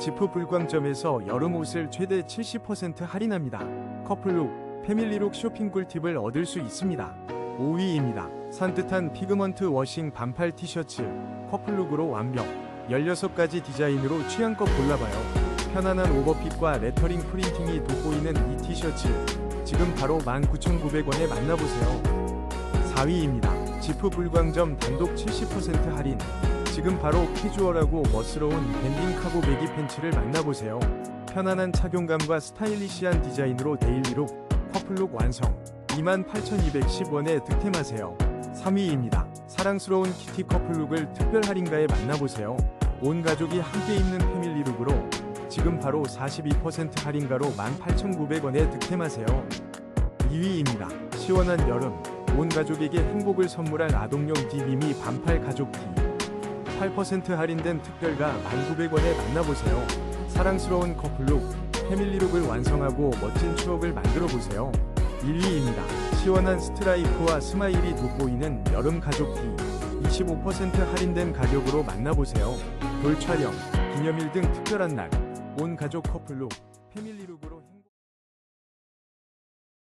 지프 불광점에서 여름 옷을 최대 70% 할인합니다. 커플룩, 패밀리룩 쇼핑 꿀팁을 얻을 수 있습니다. 5위입니다. 산뜻한 피그먼트 워싱 반팔 티셔츠, 커플룩으로 완벽. 16가지 디자인으로 취향껏 골라봐요. 편안한 오버핏과 레터링 프린팅이 돋보이는 이 티셔츠. 지금 바로 19,900원에 만나보세요. 4위입니다. 지프 불광점 단독 70% 할인. 지금 바로 캐주얼하고 멋스러운 밴딩 카고 배기 팬츠를 만나보세요. 편안한 착용감과 스타일리시한 디자인으로 데일리룩, 커플룩 완성. 28,210원에 득템하세요. 3위입니다. 사랑스러운 키티 커플룩을 특별 할인가에 만나보세요. 온 가족이 함께 입는 패밀리룩으로 지금 바로 42% 할인가로 18,900원에 득템하세요. 2위입니다. 시원한 여름, 온 가족에게 행복을 선물할 아동용 디비미 반팔 가족티. 8% 할인된 특별가 1,900원에 만나보세요. 사랑스러운 커플룩, 패밀리룩을 완성하고 멋진 추억을 만들어 보세요. 1위입니다. 시원한 스트라이프와 스마일이 돋보이는 여름 가족티. 25% 할인된 가격으로 만나보세요. 돌 촬영, 기념일 등 특별한 날, 온 가족 커플룩, 패밀리룩으로 행...